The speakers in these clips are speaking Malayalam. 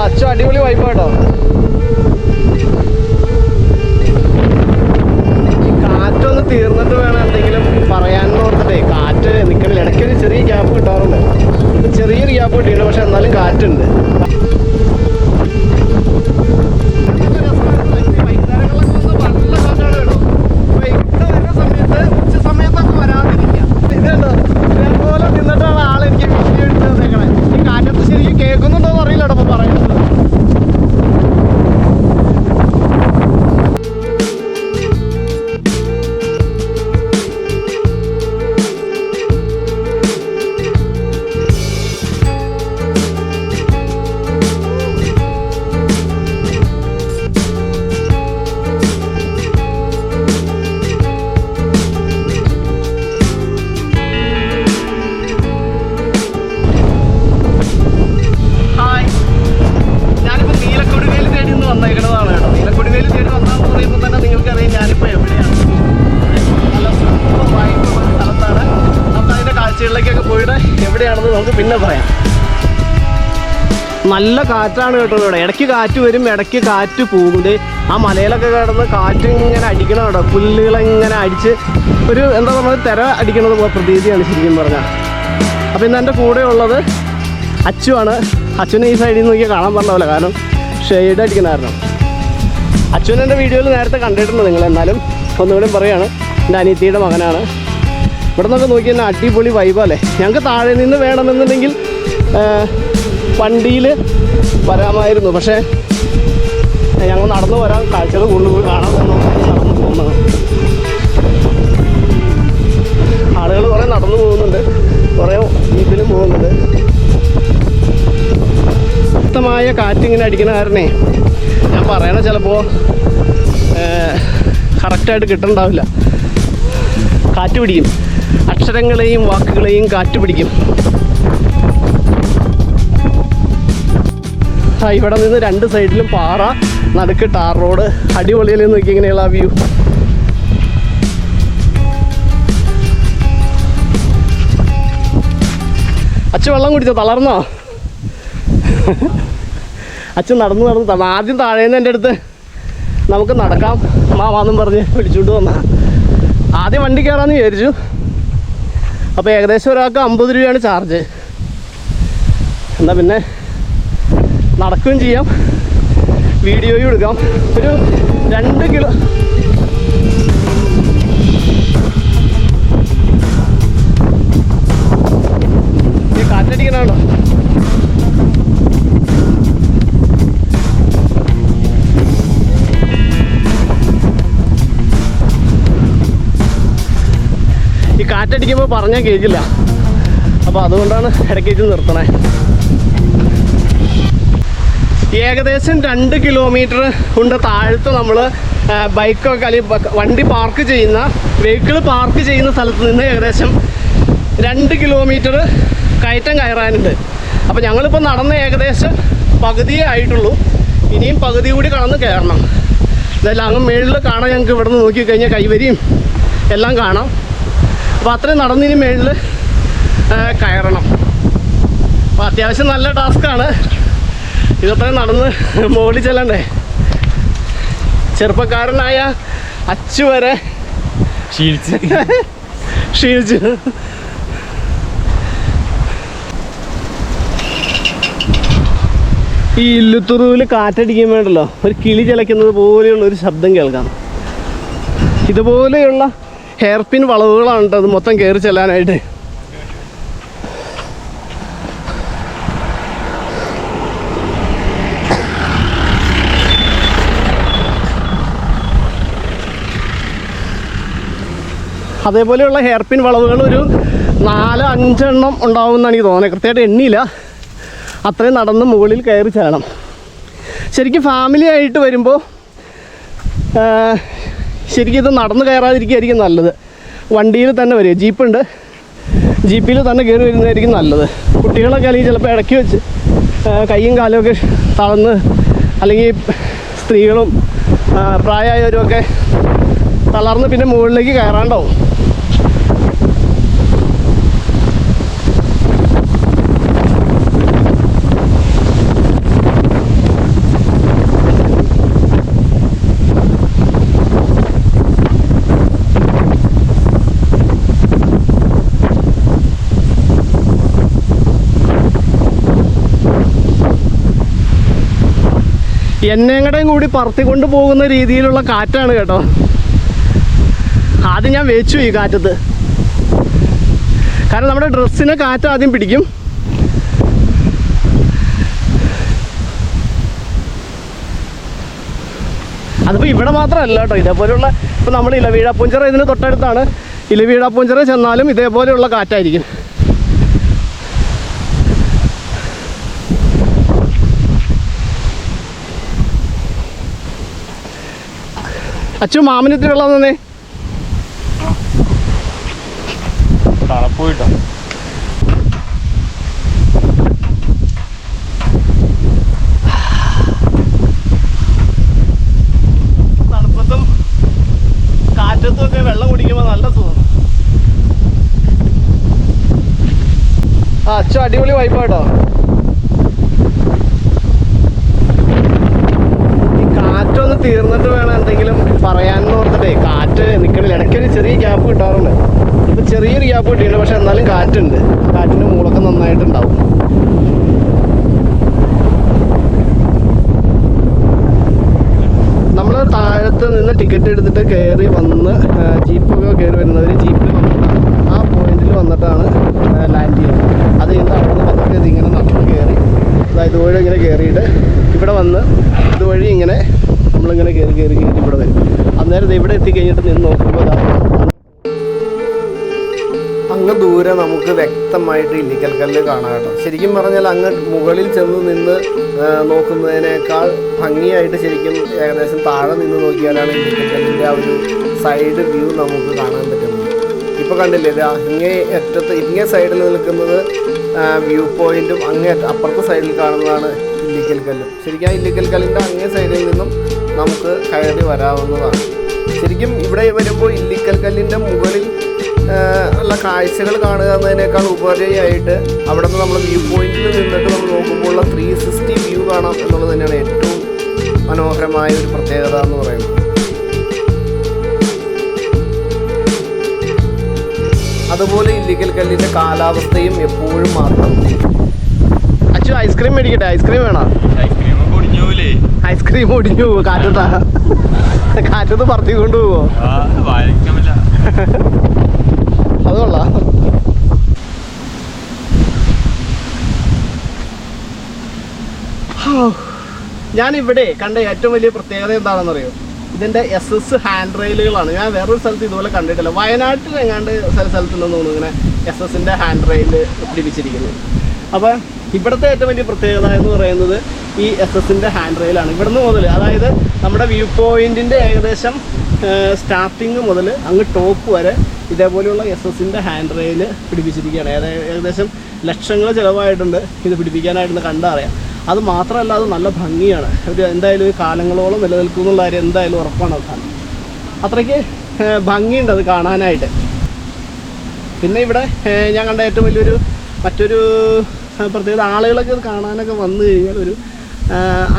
അച്ഛൻ അടിപൊളി വൈബാട്ടോ കാറ്റൊന്ന് തീർന്നിട്ട് വേണം എന്തെങ്കിലും പറയാൻ ഓർത്തിട്ടേ. കാറ്റ് നിൽക്കണില്ല ഇടയ്ക്കൊരു ചെറിയ ഗ്യാപ്പ് കിട്ടാറുണ്ട്. ചെറിയൊരു ഗ്യാപ്പ് കിട്ടിയിട്ടുണ്ട് പക്ഷെ എന്നാലും കാറ്റുണ്ട്. കാറ്റാണ് കേട്ടോ ഇവിടെ. ഇടയ്ക്ക് കാറ്റ് വരും ഇടയ്ക്ക് കാറ്റ് പോകും. ആ മലയിലൊക്കെ കിടന്ന് കാറ്റ് ഇങ്ങനെ അടിക്കണം കേട്ടോ. പുല്ലുകളിങ്ങനെ അടിച്ച് ഒരു എന്താ പറയുക തിര അടിക്കണത് പോലെ പ്രതീതിയാണ് ശരിക്കും പറഞ്ഞാൽ. അപ്പോൾ ഇന്ന് എന്റെ കൂടെ ഉള്ളത് അച്ചുവാണ് അച്ഛനെ ഈ സൈഡിൽ നിന്ന് നോക്കിയാൽ കാണാൻ പറഞ്ഞ കാരണം ഷെയ്ഡ് അടിക്കണമായിരുന്നു. അച്ഛൻ എന്റെ വീഡിയോയിൽ നേരത്തെ കണ്ടിട്ടുണ്ട് നിങ്ങൾ എന്നാലും ഒന്നുകൂടി പറയുകയാണ് എന്റെ അനിയത്തിയുടെ മകനാണ്. ഇവിടെ നിന്നൊക്കെ നോക്കി തന്നെ അടിപൊളി വൈബല്ലേ ഞങ്ങൾക്ക് താഴെ നിന്ന് വേണമെന്നുണ്ടെങ്കിൽ വണ്ടിയിൽ വരാമായിരുന്നു. പക്ഷേ ഞങ്ങൾ നടന്നു വരാൻ കാഴ്ചകൾ കൂടുതൽ കാണാൻ നടന്നു പോകുന്നത്. ആളുകൾ കുറേ നടന്നു പോകുന്നുണ്ട്. കുറേ ജീപ്പിലും പോകുന്നുണ്ട്. ശക്തമായ കാറ്റിങ്ങനെ അടിക്കുന്ന കാരണേ ഞാൻ പറയണ ചിലപ്പോൾ കറക്റ്റായിട്ട് കിട്ടണ്ടാവില്ല. കാറ്റ് പിടിക്കും. അക്ഷരങ്ങളെയും വാക്കുകളെയും കാറ്റ് പിടിക്കും. ഇവിടെ നിന്ന് രണ്ട് സൈഡിലും പാറ നടുക്ക് ടാർ റോഡ്. അടിപൊളിയിൽ നോക്കി ഇങ്ങനെയുള്ള വ്യൂ. അച്ഛൻ വെള്ളം കുടിച്ചോ? തളർന്നോ? അച്ഛൻ നടന്ന് നടന്ന് തള ആദ്യം താഴേന്ന് എന്റെ അടുത്ത് നമുക്ക് നടക്കാം. മാമാന്നും പറഞ്ഞ് വിളിച്ചുകൊണ്ട് വന്ന. ആദ്യം വണ്ടി കയറാമെന്ന് വിചാരിച്ചു. അപ്പോൾ ഏകദേശം ഒരാൾക്ക് അമ്പത് രൂപയാണ് ചാർജ് എന്നാൽ പിന്നെ? നടക്കുകയും ചെയ്യാം. വീഡിയോയും എടുക്കാം. ഒരു രണ്ട് കിലോ ഈ കാറ്റടിക്കണോ ഈ കാറ്റടിക്കുമ്പോൾ പറഞ്ഞാൽ കേൾക്കില്ല അപ്പോൾ അതുകൊണ്ടാണ് ഇടയ്ക്കേറ്റ് നിർത്തണേ. ഏകദേശം രണ്ട് കിലോമീറ്റർ ഉണ്ട് താഴത്ത് നമ്മൾ ബൈക്കൊക്കെ അല്ലെങ്കിൽ വണ്ടി പാർക്ക് ചെയ്യുന്ന വെഹിക്കിൾ പാർക്ക് ചെയ്യുന്ന സ്ഥലത്ത് നിന്ന് ഏകദേശം രണ്ട് കിലോമീറ്റർ കയറ്റം കയറാനുണ്ട്. അപ്പോൾ ഞങ്ങളിപ്പോൾ നടന്ന ഏകദേശം പകുതിയേ ആയിട്ടുള്ളൂ. ഇനിയും പകുതി കൂടി കടന്ന് കയറണം. ഇതെല്ലാം അങ്ങ് മേളിൽ കാണാൻ ഞങ്ങൾക്ക് ഇവിടെ നിന്ന് നോക്കിക്കഴിഞ്ഞാൽ കൈവരിയും എല്ലാം കാണാം. അപ്പോൾ അത്രയും നടന്നിനി മേളിൽ കയറണം. അപ്പോൾ അത്യാവശ്യം നല്ല ടാസ്ക്കാണ് ഇതത്രയും നടന്ന് മുകളിൽ ചെല്ലണ്ടേ? ചെറുപ്പക്കാരനായ അച്ചു വരെ ക്ഷീണിച്ച്. ക്ഷീണിച്ചു. ഈ ഇല്ലുത്തുറുവിൽ വേണ്ടല്ലോ. ഒരു കിളി ചിലയ്ക്കുന്നത് പോലെയുള്ള ഒരു ശബ്ദം കേൾക്കാം. ഇതുപോലെയുള്ള ഹെയർപിൻ വളവുകളാണ് കേട്ടോ അത് മൊത്തം കയറി ചെല്ലാനായിട്ട്. അതേപോലെയുള്ള ഹെയർ പിൻ വളവുകൾ ഒരു നാല് അഞ്ചെണ്ണം ഉണ്ടാവുമെന്നാണ് എനിക്ക് തോന്നുന്നത്. കൃത്യമായിട്ട് എണ്ണിയില്ല. അത്രയും നടന്ന് മുകളിൽ കയറി ചേണം ശരിക്കും ഫാമിലി ആയിട്ട് വരുമ്പോൾ ശരിക്കും ഇത് നടന്ന് കയറാതിരിക്കുകയായിരിക്കും നല്ലത്. വണ്ടിയിൽ തന്നെ വരിക. ജീപ്പുണ്ട് ജീപ്പിൽ തന്നെ കയറി വരുന്നതായിരിക്കും നല്ലത്. കുട്ടികളൊക്കെ അല്ലെങ്കിൽ ചിലപ്പോൾ ഇടയ്ക്ക് വെച്ച് കൈയും കാലുമൊക്കെ തളർന്ന് അല്ലെങ്കിൽ സ്ത്രീകളും പ്രായമായവരുമൊക്കെ തളർന്ന് പിന്നെ മുകളിലേക്ക് കയറാണ്ടാവും. എന്നെങ്ങടെയും കൂടി പറത്തിക്കൊണ്ട് പോകുന്ന രീതിയിലുള്ള കാറ്റാണ് കേട്ടോ. ആദ്യം ഞാൻ വെച്ചു ഈ കാറ്റത്ത്. കാരണം നമ്മുടെ ഡ്രസ്സിന് കാറ്റ് ആദ്യം പിടിക്കും. അതിപ്പോൾ ഇവിടെ മാത്രമല്ല കേട്ടോ. ഇതേപോലെയുള്ള ഇപ്പോൾ നമ്മൾ ഇലവീഴാപ്പൂഞ്ചിറ ഇതിന് തൊട്ടടുത്താണ്. ഇലവീഴാപ്പൂഞ്ചിറ ചെന്നാലും ഇതേപോലെയുള്ള കാറ്റായിരിക്കും. അച്ചു മാമനത്തിന് വെള്ളം തന്നെ തണുപ്പോയിട്ടോ തണുപ്പത്തും കാറ്റത്തും ഒക്കെ വെള്ളം കുടിക്കുമ്പോൾ നല്ല സുഖം. ആ അച്ചു അടിപൊളി വൈബാട്ടോ ഈ കാറ്റൊന്ന് തീർന്നിട്ട് വേണം എന്തെങ്കിലും പറയാനെന്ന് ഓർത്തിട്ടേ കാറ്റ് നിൽക്കണില്ല ഇടയ്ക്കൊരു ചെറിയ ഗ്യാപ്പ് കിട്ടാറുണ്ട് ഇപ്പൊ ചെറിയൊരു ഗ്യാപ്പ് കിട്ടിയിട്ടുണ്ട് പക്ഷെ എന്നാലും കാറ്റുണ്ട്. കാറ്റിന്റെ മൂളൊക്കെ നന്നായിട്ടുണ്ടാവും. നമ്മൾ താഴത്ത് നിന്ന് ടിക്കറ്റ് എടുത്തിട്ട് കയറി വന്ന് ജീപ്പൊക്കെ കയറി വരുന്നവർ ജീപ്പിൽ വന്നിട്ടാണ്. ആ പോയിന്റിൽ വന്നിട്ടാണ് ലാൻഡ് ചെയ്യുന്നത്. അത് ഇന്ന് അവിടെ നിന്ന് വന്നിട്ട് ഇതിങ്ങനെ നടന്ന് കയറി അതായത് ഇതുവഴി ഇങ്ങനെ കയറിയിട്ട് ഇവിടെ വന്ന് ഇതുവഴി ഇങ്ങനെ നമ്മളിങ്ങനെ കയറി കയറി കയറി ഇവിടെ വരും. അന്നേരം ഇവിടെ എത്തിക്കഴിഞ്ഞിട്ട് നിന്ന് നോക്കുമ്പോൾ ദൂരെ നമുക്ക് വ്യക്തമായിട്ട് ഇല്ലിക്കൽ കല്ല് കാണാം കേട്ടോ. ശരിക്കും പറഞ്ഞാൽ അങ്ങ് മുകളിൽ ചെന്ന് നിന്ന് നോക്കുന്നതിനേക്കാൾ ഭംഗിയായിട്ട് ശരിക്കും ഏകദേശം താഴെ നിന്ന് നോക്കിയാലാണ് ഇല്ലിക്കൽ കല്ലിന്റെ ആ ഒരു സൈഡ് വ്യൂ നമുക്ക് കാണാൻ പറ്റുന്നത്. ഇപ്പോൾ കണ്ടില്ലേ ഇത് ഇങ്ങേ അറ്റത്ത് ഇങ്ങേ സൈഡിൽ നിൽക്കുന്നത് വ്യൂ പോയിന്റും അങ്ങേ അപ്പുറത്തെ സൈഡിൽ കാണുന്നതാണ് ഇല്ലിക്കൽ കല്ലും. ശരിക്കും ആ ഇല്ലിക്കൽ കല്ലിന്റെ അങ്ങേ സൈഡിൽ നിന്നും നമുക്ക് കയറി വരാവുന്നതാണ്. ശരിക്കും ഇവിടെ വരുമ്പോൾ ഇല്ലിക്കൽ കല്ലിന്റെ മുകളിൽ ഉള്ള കാഴ്ചകൾ കാണുക എന്നതിനേക്കാൾ ഉപരിയായിട്ട് അവിടെ നിന്ന് നമ്മൾ വ്യൂ പോയിന്റിൽ നിന്നിട്ട് നമ്മൾ നോക്കുമ്പോൾ ഉള്ള ത്രീ സിക്സ്റ്റി വ്യൂ കാണാം എന്നുള്ളത് തന്നെയാണ് ഏറ്റവും മനോഹരമായ ഒരു പ്രത്യേകത എന്ന് പറയുന്നത്. അതുപോലെ ഇല്ലിക്കൽ കല്ലിന്റെ കാലാവസ്ഥയും എപ്പോഴും മാറും. അച്ഛൻ ഐസ്ക്രീം മേടിക്കട്ടെ? ഐസ്ക്രീം വേണോ? ഐസ്ക്രീം ഒടിഞ്ഞു കാറ്റത്താ കാറ്റത്ത് പറത്തിക്കൊണ്ട് പോവോ? അത് കൊള്ളാം ഞാൻ ഇവിടെ കണ്ട ഏറ്റവും വലിയ പ്രത്യേകത എന്താണെന്ന് അറിയോ ഇതിന്റെ എസ് എസ് ഹാൻഡ് റെയിലുകളാണ് ഞാൻ വേറൊരു സ്ഥലത്ത് ഇതുപോലെ കണ്ടിട്ടില്ല. വയനാട്ടിൽ എങ്ങാണ്ട് ചില സ്ഥലത്തുണ്ടെന്ന് തോന്നുന്നു ഇങ്ങനെ എസ് എസിന്റെ ഹാൻഡ് റെയിൽ പിടിപ്പിച്ചിരിക്കുന്നത്. അപ്പോൾ ഇവിടുത്തെ ഏറ്റവും വലിയ പ്രത്യേകത എന്ന് പറയുന്നത് ഈ എസ് എസിന്റെ ഹാൻഡ് റെയിലാണ് ഇവിടുന്ന് മുതൽ അതായത് നമ്മുടെ വ്യൂ പോയിന്റിന്റെ ഏകദേശം സ്റ്റാർട്ടിങ് മുതൽ അങ്ങ് ടോപ്പ് വരെ ഇതേപോലെയുള്ള എസ് എസിന്റെ ഹാൻഡ് റെയിൽ പിടിപ്പിച്ചിരിക്കുകയാണ്. ഏതാ- ഏകദേശം ലക്ഷങ്ങൾ ചിലവായിട്ടുണ്ട് ഇത് പിടിപ്പിക്കാനായിട്ടൊന്ന് കണ്ടറിയാം. അത് മാത്രമല്ല അത് നല്ല ഭംഗിയാണ്. ഒരു എന്തായാലും ഒരു കാലങ്ങളോളം നിലനിൽക്കും എന്നുള്ള കാര്യം എന്തായാലും ഉറപ്പാണ് അത്. അത്രയ്ക്ക് ഭംഗിയുണ്ട് അത് കാണാനായിട്ട്. പിന്നെ ഇവിടെ ഞാൻ കണ്ട ഏറ്റവും വലിയൊരു മറ്റൊരു പ്രത്യേകത ആളുകളൊക്കെ ഇത് കാണാനൊക്കെ വന്നു കഴിഞ്ഞാൽ ഒരു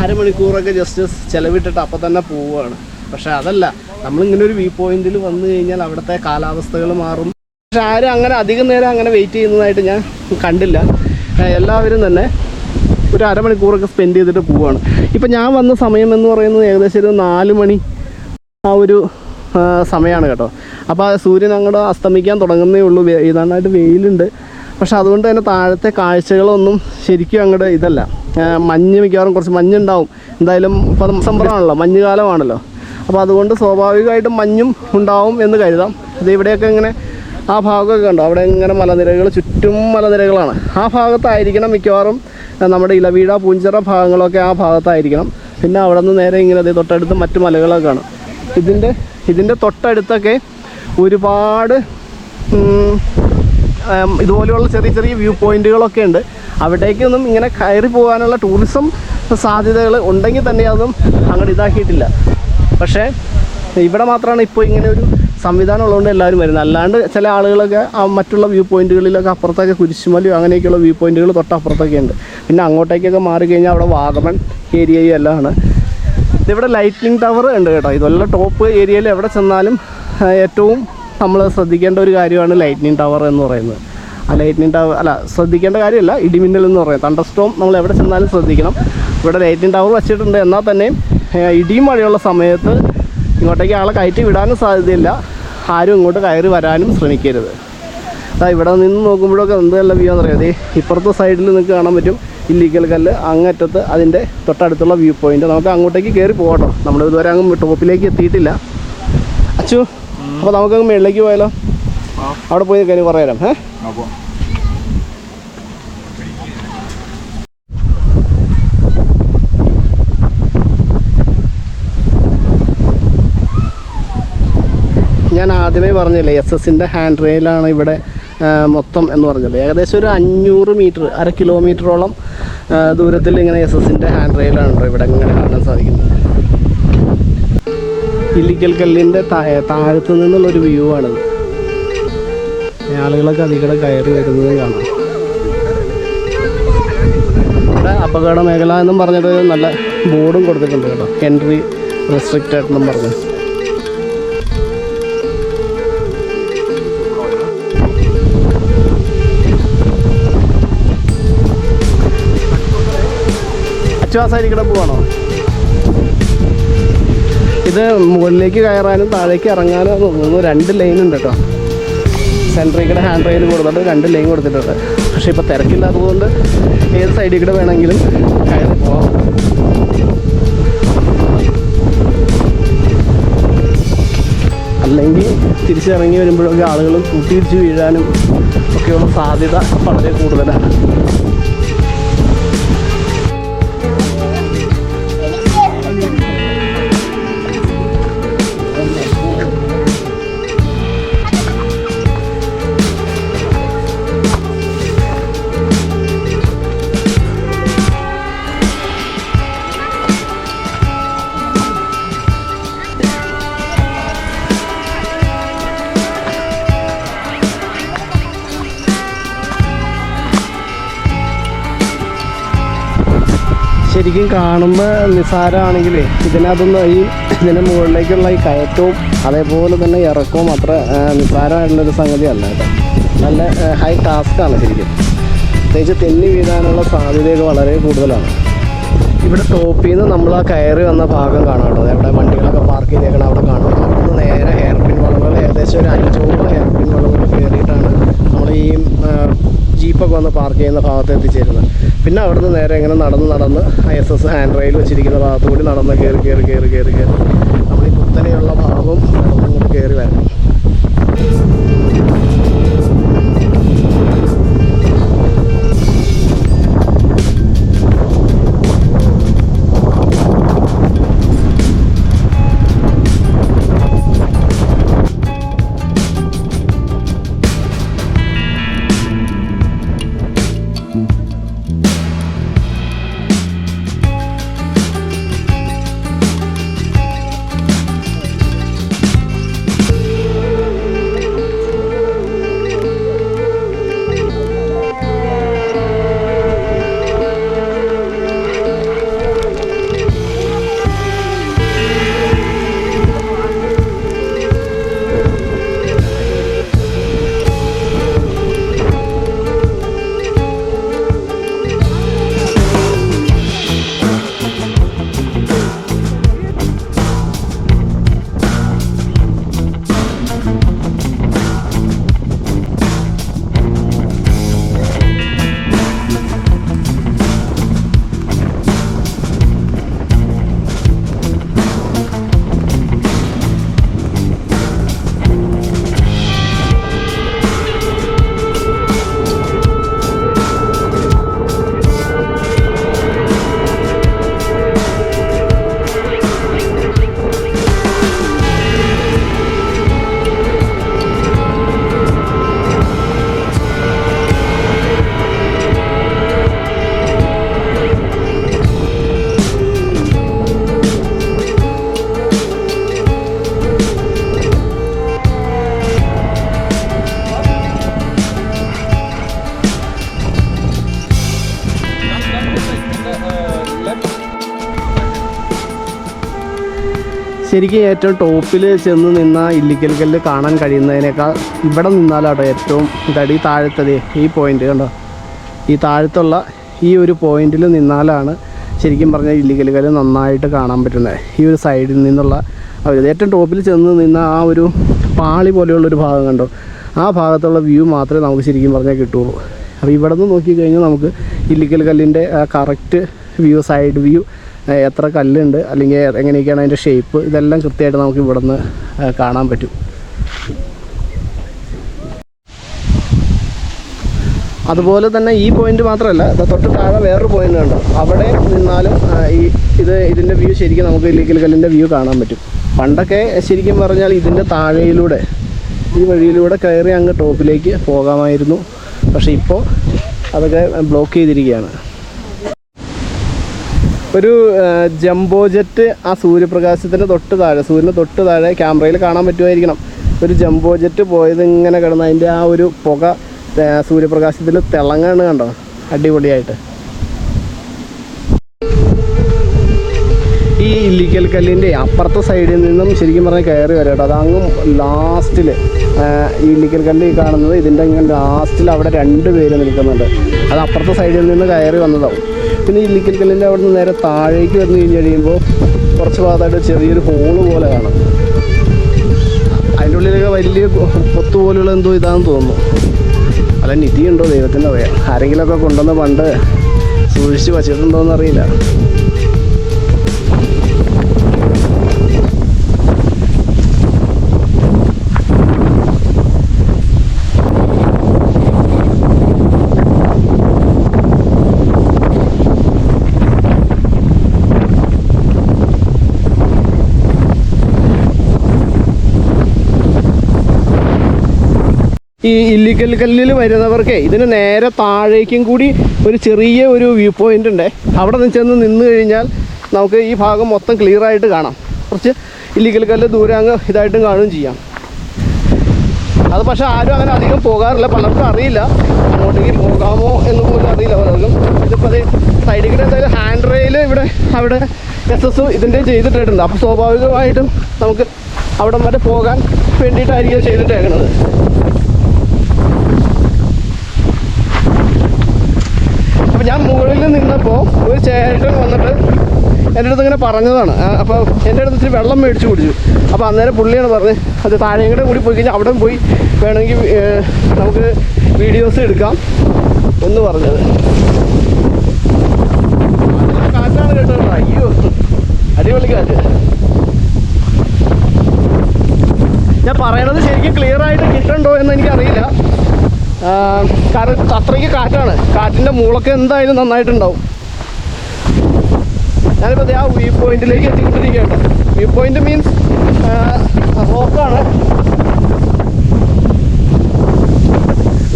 അരമണിക്കൂറൊക്കെ ജസ്റ്റ് ചിലവിട്ടിട്ട് അപ്പം തന്നെ പോവുകയാണ്. പക്ഷെ അതല്ല നമ്മളിങ്ങനെ ഒരു വ്യൂ പോയിന്റിൽ വന്നു കഴിഞ്ഞാൽ അവിടുത്തെ കാലാവസ്ഥകൾ മാറും. പക്ഷെ ആരും അങ്ങനെ അധികം നേരം അങ്ങനെ വെയിറ്റ് ചെയ്യുന്നതായിട്ട് ഞാൻ കണ്ടില്ല. എല്ലാവരും തന്നെ ഒരു അരമണിക്കൂറൊക്കെ സ്പെൻഡ് ചെയ്തിട്ട് പോവുകയാണ്. ഇപ്പം ഞാൻ വന്ന സമയം എന്ന് പറയുന്നത് ഏകദേശം ഒരു നാല് മണി ആ ഒരു സമയമാണ് കേട്ടോ. അപ്പോൾ സൂര്യൻ അങ്ങോട്ട് അസ്തമിക്കാൻ തുടങ്ങുന്നേ ഉള്ളൂ. ഏതാണ്ടായിട്ട് വെയിലുണ്ട്. പക്ഷെ അതുകൊണ്ട് തന്നെ താഴത്തെ കാഴ്ചകളൊന്നും ശരിക്കും അങ്ങോട്ട് ഇതല്ല. മഞ്ഞ് മിക്കവാറും കുറച്ച് മഞ്ഞുണ്ടാവും. എന്തായാലും ഇപ്പം ഡിസംബറാണല്ലോ മഞ്ഞുകാലമാണല്ലോ. അപ്പോൾ അതുകൊണ്ട് സ്വാഭാവികമായിട്ടും മഞ്ഞും ഉണ്ടാവും എന്ന് കരുതാം. ഇത് ഇവിടെയൊക്കെ ഇങ്ങനെ ആ ഭാഗമൊക്കെ ഉണ്ടോ അവിടെ ഇങ്ങനെ മലനിരകൾ ചുറ്റും മലനിരകളാണ്. ആ ഭാഗത്തായിരിക്കണം മിക്കവാറും നമ്മുടെ ഇലവീഴ പൂഞ്ചിറ ഭാഗങ്ങളൊക്കെ ആ ഭാഗത്തായിരിക്കണം. പിന്നെ അവിടെ നിന്ന് നേരെ ഇങ്ങനെ ദേ തൊട്ടടുത്ത് മറ്റു മലകളൊക്കെ കാണും. ഇതിന്റെ ഇതിന്റെ തൊട്ടടുത്തൊക്കെ ഒരുപാട് ഇതുപോലെയുള്ള ചെറിയ ചെറിയ വ്യൂ പോയിന്റുകളൊക്കെ ഉണ്ട്. അവിടേക്കൊന്നും ഇങ്ങനെ കയറി പോകാനുള്ള ടൂറിസം സാധ്യതകൾ ഉണ്ടെങ്കിൽ തന്നെ അതും അങ്ങോട്ട് ഇതാക്കിയിട്ടില്ല. പക്ഷേ ഇവിടെ മാത്രമാണ് ഇപ്പോൾ ഇങ്ങനെ ഒരു സംവിധാനം ഉള്ളതുകൊണ്ട് എല്ലാവരും വരുന്നത്. അല്ലാണ്ട് ചില ആളുകളൊക്കെ മറ്റുള്ള വ്യൂ പോയിന്റുകളിലൊക്കെ അപ്പുറത്തൊക്കെ കുരിശുമലയോ അങ്ങനെയൊക്കെയുള്ള വ്യൂ പോയിന്റുകൾ തൊട്ടപ്പുറത്തൊക്കെ ഉണ്ട്. പിന്നെ അങ്ങോട്ടേക്കൊക്കെ മാറി കഴിഞ്ഞാൽ അവിടെ വാഗമൺ ഏരിയയും എല്ലാം ആണ്. ഇതിവിടെ ലൈറ്റിംഗ് ടവർ ഉണ്ട് കേട്ടോ. ഇതുപോലെ ടോപ്പ് ഏരിയയിൽ എവിടെ ചെന്നാലും ഏറ്റവും നമ്മൾ ശ്രദ്ധിക്കേണ്ട ഒരു കാര്യമാണ് ലൈറ്റ്നിങ് ടവർ എന്ന് പറയുന്നത്. ആ ലൈറ്റ്നിങ് ടവർ അല്ല ശ്രദ്ധിക്കേണ്ട കാര്യമല്ല ഇടിമിന്നൽ എന്ന് പറയുന്നത്. തണ്ടർ സ്റ്റോം നമ്മൾ എവിടെ ചെന്നാലും ശ്രദ്ധിക്കണം. ഇവിടെ ലൈറ്റിംഗ് ടവർ വെച്ചിട്ടുണ്ട്. എന്നാൽ തന്നെയും ഇടിയും മഴയുള്ള സമയത്ത് ഇങ്ങോട്ടേക്ക് ആളെ കയറ്റി വിടാനും സാധ്യതയില്ല. ആരും ഇങ്ങോട്ട് കയറി വരാനും ശ്രമിക്കരുത്. അതാ ഇവിടെ നിന്ന് നോക്കുമ്പോഴൊക്കെ എന്ത് നല്ല വ്യൂ എന്നറിയാം അതേ ഇപ്പുറത്തെ സൈഡിൽ നിങ്ങൾക്ക് കാണാൻ പറ്റും ഇല്ലീഗൽ കല്ല് അങ്ങറ്റത്ത് അതിന്റെ തൊട്ടടുത്തുള്ള വ്യൂ പോയിന്റ് നമുക്ക് അങ്ങോട്ടേക്ക് കയറി പോകട്ടോ നമ്മൾ ഇതുവരെ അങ്ങ് ടോപ്പിലേക്ക് എത്തിയിട്ടില്ല. അച്ചു അപ്പോൾ നമുക്ക് മുകളിലേക്ക് പോയാലോ? അവിടെ പോയി കാര്യം കുറേ നേരം ഏ? ഞാൻ ആദ്യമേ പറഞ്ഞില്ലേ എസ് എസിന്റെ ഹാൻഡ് റെയിലാണ് ഇവിടെ മൊത്തം എന്ന് പറഞ്ഞത്. ഏകദേശം ഒരു അഞ്ഞൂറ് മീറ്റർ അര കിലോമീറ്ററോളം ദൂരത്തിൽ ഇങ്ങനെ എസ് എസിന്റെ ഹാൻഡ് റെയിലാണ് ഇവിടെ ഇങ്ങനെ കാണാൻ സാധിക്കുന്നത്. ഇല്ലിക്കൽ കല്ലിന്റെ താഴെ താഴത്ത് നിന്നുള്ളൊരു വ്യൂ ആണത് ആളുകളൊക്കെ അധികം കയറി വരുന്നത് കാണാം. ഇവിടെ അപകട മേഖല എന്നും പറഞ്ഞിട്ട് നല്ല ബോർഡും കൊടുത്തിട്ടുണ്ട് കേട്ടോ. എൻട്രി റെസ്ട്രിക്റ്റഡ് എന്നും പറഞ്ഞു. അച്ചുവാസായിരിക്കടെ പോവാണോ? ഇത് മുകളിലേക്ക് കയറാനും താഴേക്ക് ഇറങ്ങാനും തോന്നുന്നു. രണ്ട് ലൈൻ ഉണ്ട് കേട്ടോ. സെൻട്രിൽ കൂടെ ഹാൻഡ് റെയിൽ കൊടുത്തിട്ട് രണ്ട് ലൈൻ കൊടുത്തിട്ടുണ്ട്. പക്ഷേ ഇപ്പോൾ തിരക്കില്ലാത്തതുകൊണ്ട് ഏത് സൈഡിൽ കൂടെ വേണമെങ്കിലും കയറി പോവാം അല്ലെങ്കിൽ തിരിച്ചിറങ്ങി വരുമ്പോഴൊക്കെ ആളുകൾ കൂട്ടിയിടിച്ച് വീഴാനും ഒക്കെയുള്ള സാധ്യത വളരെ കൂടുതലാണ്. ശരിക്കും കാണുമ്പോൾ നിസ്സാരമാണെങ്കിലേ ഇതിനകത്തുനിന്ന് ഈ ഇതിന്റെ മുകളിലേക്കുള്ള ഈ കയറ്റവും അതേപോലെ തന്നെ ഇറക്കവും അത്ര നിസ്സാരമായിട്ടുള്ളൊരു സംഗതിയല്ല കേട്ടോ. നല്ല ഹൈ ടാസ്ക്കാണ് ശരിക്കും. പ്രത്യേകിച്ച് തെന്നി വീഴാനുള്ള സാധ്യതയൊക്കെ വളരെ കൂടുതലാണ്. ഇവിടെ ടോപ്പിൽ നിന്ന് നമ്മൾ ആ കയറി വന്ന ഭാഗം കാണാം കേട്ടോ. അവിടെ വണ്ടികളൊക്കെ പാർക്ക് ചെയ്തേക്കണം അവിടെ കാണാം. അവിടുന്ന് നേരെ ഹെയർ പിൻ വളവുകൾ ഏകദേശം ഒരു അഞ്ചോളം ഹെയർ പിൻ വളവുകൾ കയറിയിട്ടാണ് നമ്മൾ ഈ ജീപ്പൊക്കെ വന്ന് പാർക്ക് ചെയ്യുന്ന ഭാഗത്ത് എത്തിച്ചേരുന്നത് പിന്നെ അവിടുന്ന് നേരെ ഇങ്ങനെ നടന്ന് നടന്ന് എസ് എസ് ഹാൻഡ് റെയിൽ വെച്ചിരിക്കുന്ന ഭാഗത്തുകൂടി നടന്ന് കയറി കയറി കയറി കയറി കയറി നമ്മൾ ഈ കുത്തനെയുള്ള ഭാഗവും നടന്നിങ്ങോട്ട് കയറി വരണം. ശരിക്കും ഏറ്റവും ടോപ്പിൽ ചെന്ന് നിന്ന ഇല്ലിക്കൽ കല്ല് കാണാൻ കഴിയുന്നതിനേക്കാൾ ഇവിടെ നിന്നാലാട്ടോ ഏറ്റവും ഇതടി താഴത്തത് ഈ പോയിന്റ് കണ്ടോ? ഈ താഴത്തുള്ള ഈ ഒരു പോയിന്റിൽ നിന്നാലാണ് ശരിക്കും പറഞ്ഞാൽ ഇല്ലിക്കൽ കല്ല് നന്നായിട്ട് കാണാൻ പറ്റുന്നത്. ഈ ഒരു സൈഡിൽ നിന്നുള്ള ഒരു ഏറ്റവും ടോപ്പിൽ ചെന്ന് നിന്ന ആ ഒരു പാളി പോലെയുള്ളൊരു ഭാഗം കണ്ടോ? ആ ഭാഗത്തുള്ള വ്യൂ മാത്രമേ നമുക്ക് ശരിക്കും പറഞ്ഞാൽ കിട്ടുള്ളൂ അപ്പോൾ ഇവിടെ നിന്ന് നോക്കിക്കഴിഞ്ഞാൽ നമുക്ക് ഇല്ലിക്കൽ കല്ലിന്റെ കറക്റ്റ് വ്യൂ സൈഡ് വ്യൂ എത്ര കല്ലുണ്ട് അല്ലെങ്കിൽ എങ്ങനെയൊക്കെയാണ് അതിന്റെ ഷേപ്പ് ഇതെല്ലാം കൃത്യമായിട്ട് നമുക്ക് ഇവിടെ നിന്ന് കാണാൻ പറ്റും. അതുപോലെ തന്നെ ഈ പോയിന്റ് മാത്രമല്ല തൊട്ട് താഴെ വേറൊരു പോയിന്റ് ഉണ്ട് അവിടെ നിന്നാലും ഈ ഇത് ഇതിന്റെ വ്യൂ ശരിക്കും നമുക്ക് ഇല്ലിക്കൽ കല്ലിന്റെ വ്യൂ കാണാൻ പറ്റും. പണ്ടൊക്കെ ശരിക്കും പറഞ്ഞാൽ ഇതിന്റെ താഴെയിലൂടെ ഈ വഴിയിലൂടെ കയറി അങ്ങ് ടോപ്പിലേക്ക് പോകാമായിരുന്നു. പക്ഷേ ഇപ്പോൾ അതൊക്കെ ബ്ലോക്ക് ചെയ്തിരിക്കുകയാണ്. ഒരു ജംബോ ജെറ്റ് ആ സൂര്യപ്രകാശത്തിന്റെ തൊട്ട് താഴെ സൂര്യന്റെ തൊട്ട് താഴെ ക്യാമറയിൽ കാണാൻ പറ്റുമായിരിക്കണം. ഒരു ജംബോ ജെറ്റ് പോയത് ഇങ്ങനെ കിടന്ന് അതിന്റെ ആ ഒരു പുക സൂര്യപ്രകാശത്തിൽ തിളങ്ങാണ് കണ്ടോ? അടിപൊളിയായിട്ട്. ഇല്ലിക്കൽ കല്ലിന്റെ അപ്പുറത്തെ സൈഡിൽ നിന്നും ശരിക്കും പറഞ്ഞാൽ കയറി വരാം കേട്ടോ. അതങ്ങും ലാസ്റ്റിൽ ഈ ഇല്ലിക്കൽ കല്ല് കാണുന്നത് ഇതിന്റെ ഇങ്ങനെ ലാസ്റ്റിൽ അവിടെ രണ്ട് പേര് നിൽക്കുന്നുണ്ട്. അത് അപ്പുറത്തെ സൈഡിൽ നിന്ന് കയറി വന്നതാവും. പിന്നെ ഇല്ലിക്കൽ കല്ലിന്റെ അവിടെ നിന്ന് നേരെ താഴേക്ക് വന്നു കഴിഞ്ഞ് കഴിയുമ്പോൾ കുറച്ച് ഭാഗത്തായിട്ട് ചെറിയൊരു ഹോൾ പോലെ കാണാം. അതിന്റെ ഉള്ളിലൊക്കെ വലിയ പൊത്ത് പോലുള്ള എന്തോ ഇതാണെന്ന് തോന്നുന്നു. അല്ല നിധിയുണ്ടോ ദൈവത്തിന്റെ അറിയാം ആരെങ്കിലുമൊക്കെ കൊണ്ടുവന്ന് പണ്ട് സൂക്ഷിച്ച് വച്ചിട്ടുണ്ടോ എന്നറിയില്ല ഈ ഇല്ലിക്കൽ കല്ലിൽ വരുന്നവർക്ക് ഇതിന് നേരെ താഴേക്കും കൂടി ഒരു ചെറിയ ഒരു വ്യൂ പോയിന്റ് ഉണ്ട്. അവിടെ ചെന്ന് നിന്ന് കഴിഞ്ഞാൽ നമുക്ക് ഈ ഭാഗം മൊത്തം ക്ലിയർ ആയിട്ട് കാണാം. കുറച്ച് ഇല്ലിക്കൽ കല്ല് ദൂരെ അങ്ങ് ഇതായിട്ടും കാണുകയും ചെയ്യാം. അത് പക്ഷേ ആരും അങ്ങനെ അധികം പോകാറില്ല. പലർക്കും അറിയില്ല. അങ്ങോട്ടേക്ക് പോകാമോ എന്ന് പോലും അറിയില്ല പലർക്കും. ഇതിപ്പോൾ അത് സൈഡിൽ കൂടെ എന്തായാലും ഹാൻഡ് റെയിൽ ഇവിടെ അവിടെ എസ് എസ് ഇതിന്റെ ചെയ്തിട്ടുണ്ട്. അപ്പോൾ സ്വാഭാവികമായിട്ടും നമുക്ക് അവിടെ വരെ പോകാൻ വേണ്ടിയിട്ടായിരിക്കും ചെയ്തിട്ടേക്കുന്നത് അപ്പോൾ ഞാൻ മുകളിൽ നിന്നപ്പോൾ ഒരു ചേട്ടൻ വന്നിട്ട് എന്റെ അടുത്ത് ഇങ്ങനെ പറഞ്ഞതാണ്. അപ്പോൾ എന്റെ അടുത്ത് ഇച്ചിരി വെള്ളം മേടിച്ച് കുടിച്ചു. അപ്പോൾ അന്നേരം പുള്ളിയാണ് പറഞ്ഞത് അത് താഴെയും കൂടെ കൂടി പോയി കഴിഞ്ഞാൽ അവിടെ പോയി വേണമെങ്കിൽ നമുക്ക് വീഡിയോസ് എടുക്കാം എന്ന് പറഞ്ഞത്. കാറ്റാണ് കേട്ടത് അയ്യോ അടിപൊളി കാറ്റ്. ഞാൻ പറയണത് ശരിക്കും ക്ലിയർ ആയിട്ട് കിട്ടണ്ടോ എന്ന് എനിക്കറിയില്ല. കാരണം അത്രയ്ക്ക് കാറ്റാണ്. കാറ്റിന്റെ മൂളൊക്കെ എന്തായാലും നന്നായിട്ടുണ്ടാവും. ഞാനിപ്പോൾ ആ വ്യൂ പോയിന്റിലേക്ക് എത്തിക്കൊണ്ടിരിക്കുകയാണ്. വ്യൂ പോയിന്റ് മീൻസ് റോക്കാണ്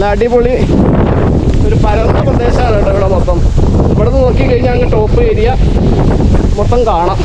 അടിപൊളി ഒരു പരന്ന പ്രദേശമാണ് കേട്ടോ ഇവിടെ മൊത്തം. ഇവിടെ നിന്ന് നോക്കിക്കഴിഞ്ഞാൽ അങ്ങ് ടോപ്പ് ഏരിയ മൊത്തം കാണാം.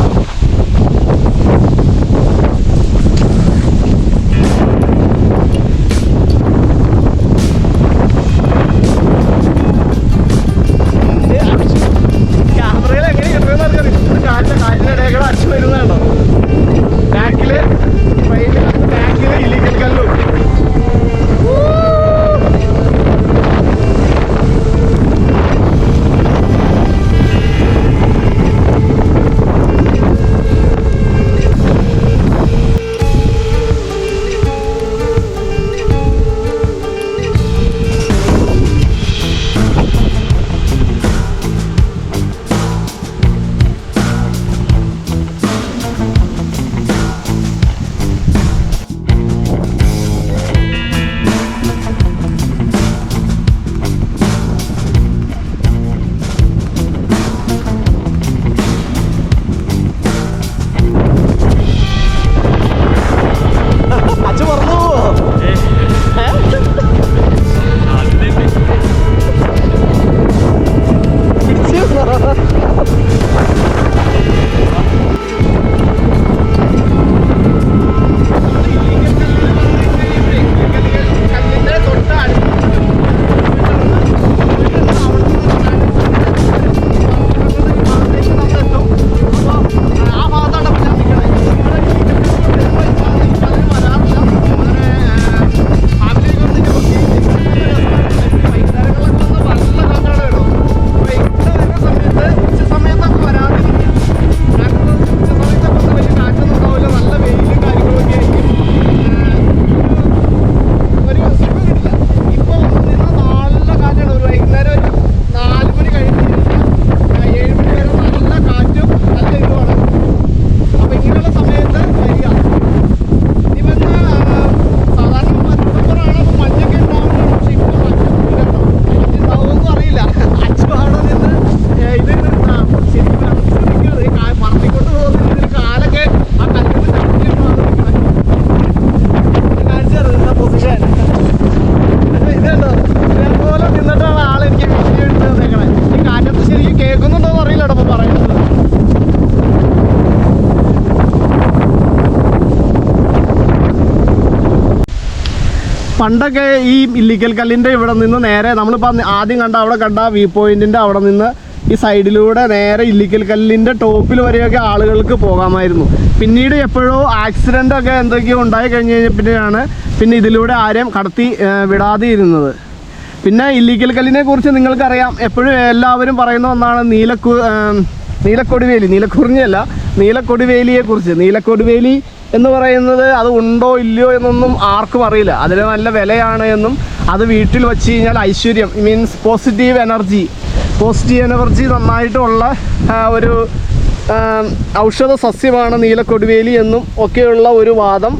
പണ്ടൊക്കെ ഈ ഇല്ലിക്കൽ കല്ലിന്റെ ഇവിടെ നിന്ന് നേരെ നമ്മളിപ്പോൾ ആദ്യം കണ്ട അവിടെ കണ്ട വ്യൂ പോയിന്റിന്റെ അവിടെ നിന്ന് ഈ സൈഡിലൂടെ നേരെ ഇല്ലിക്കൽ കല്ലിന്റെ ടോപ്പിൽ വരെയൊക്കെ ആളുകൾക്ക് പോകാമായിരുന്നു. പിന്നീട് എപ്പോഴോ ആക്സിഡന്റ് ഒക്കെ എന്തൊക്കെയോ ഉണ്ടായി കഴിഞ്ഞ് കഴിഞ്ഞപ്പോഴാണ് പിന്നെ ഇതിലൂടെ ആരെയും കടത്തി വിടാതെ ഇരുന്നത് പിന്നെ ഇല്ലിക്കൽ കല്ലിനെ കുറിച്ച് നിങ്ങൾക്കറിയാം. എപ്പോഴും എല്ലാവരും പറയുന്ന ഒന്നാണ് നീലക്കു നീലക്കൊടിവേലി. നീലക്കുറിഞ്ഞല്ല നീലക്കൊടിവേലിയെ കുറിച്ച് നീലക്കൊടിവേലി എന്ന് പറയുന്നത് അത് ഉണ്ടോ ഇല്ലയോ എന്നൊന്നും ആർക്കും അറിയില്ല. അതിന് നല്ല വിലയാണ് എന്നും അത് വീട്ടിൽ വെച്ച് കഴിഞ്ഞാൽ ഐശ്വര്യം means positive energy positive energy നന്നായിട്ടുള്ള ഒരു ഔഷധ സസ്യമാണ് നീലക്കൊടുവേലി എന്നും ഒക്കെയുള്ള ഒരു വാദം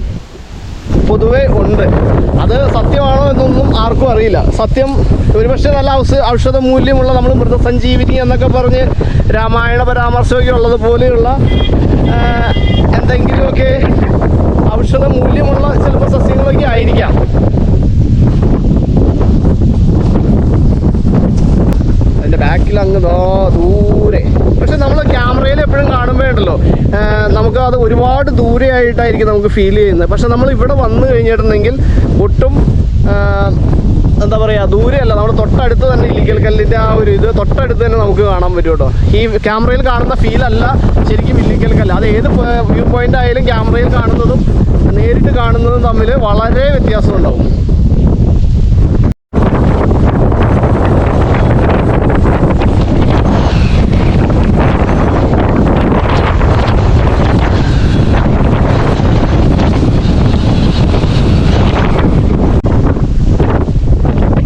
പൊതുവെ ഉണ്ട്. അത് സത്യമാണോ എന്നൊന്നും ആർക്കും അറിയില്ല. സത്യം ഒരുപക്ഷെ നല്ല ഔഷ ഔഷധ മൂല്യമുള്ള നമ്മൾ മൃതസഞ്ജീവിനി എന്നൊക്കെ പറഞ്ഞ് രാമായണ പരാമർശമൊക്കെ ഉള്ളത് പോലെയുള്ള ആ, എന്തെങ്കിലുമൊക്കെ ഔഷധ മൂല്യമുള്ള ചിലപ്പോൾ സസ്യങ്ങളൊക്കെ ആയിരിക്കാം. അതിന്റെ ബാക്കിൽ അങ്ങ് ദൂരെ. പക്ഷെ നമ്മൾ ക്യാമറയിൽ എപ്പോഴും കാണുമ്പോൾ ഉണ്ടല്ലോ നമുക്ക് അത് ഒരുപാട് ദൂരെയായിട്ടായിരിക്കും നമുക്ക് ഫീൽ ചെയ്യുന്നത്. പക്ഷെ നമ്മൾ ഇവിടെ വന്നു കഴിഞ്ഞിട്ടുണ്ടെങ്കിൽ ഒട്ടും എന്താ പറയുക ദൂരെയല്ല നമ്മുടെ തൊട്ടടുത്ത് തന്നെ ഇല്ലിക്കൽ കല്ലിന്റെ ആ ഒരു ഇത് തൊട്ടടുത്ത് തന്നെ നമുക്ക് കാണാൻ പറ്റും കേട്ടോ. ഈ ക്യാമറയിൽ കാണുന്ന ഫീലല്ല ശരിക്കും ഇല്ലിക്കൽ കല്ല്. അത് ഏത് വ്യൂ പോയിന്റ് ആയാലും ക്യാമറയിൽ കാണുന്നതും നേരിട്ട് കാണുന്നതും തമ്മിൽ വളരെ വ്യത്യാസമുണ്ടാവും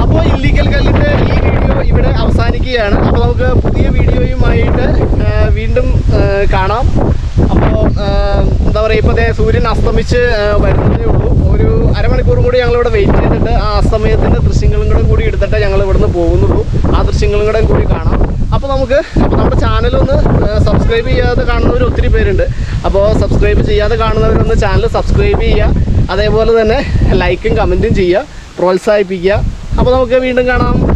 അപ്പോൾ ഇല്ലീഗൽ കല്ലിന്റെ ഈ വീഡിയോ ഇവിടെ അവസാനിക്കുകയാണ് അപ്പോൾ നമുക്ക് പുതിയ വീഡിയോയുമായിട്ട് ആ, വീണ്ടും ആ, കാണാം അപ്പോൾ എന്താ പറയുക ഇപ്പോൾ ദേ സൂര്യൻ അസ്തമിച്ച് വരുന്നതേ ഉള്ളൂ. ഒരു അരമണിക്കൂർ കൂടി ഞങ്ങളിവിടെ വെയിറ്റ് ചെയ്തിട്ട് ആ അസ്തമയത്തിന്റെ ദൃശ്യങ്ങളും കൂടെ കൂടി എടുത്തിട്ട് ഞങ്ങൾ ഇവിടുന്ന് പോകുന്നുള്ളൂ. ആ ദൃശ്യങ്ങളും കൂടെ കൂടി കാണാം. അപ്പോൾ നമുക്ക് നമ്മുടെ ചാനലൊന്ന് സബ്സ്ക്രൈബ് ചെയ്യാതെ കാണുന്നവർ ഒത്തിരി പേരുണ്ട്. അപ്പോൾ സബ്സ്ക്രൈബ് ചെയ്യാതെ കാണുന്നവരൊന്ന് ചാനൽ സബ്സ്ക്രൈബ് ചെയ്യുക. അതേപോലെ തന്നെ ലൈക്കും കമന്റും ചെയ്യുക. പ്രോത്സാഹിപ്പിക്കുക. അപ്പോൾ നമുക്ക് വീണ്ടും കാണാം.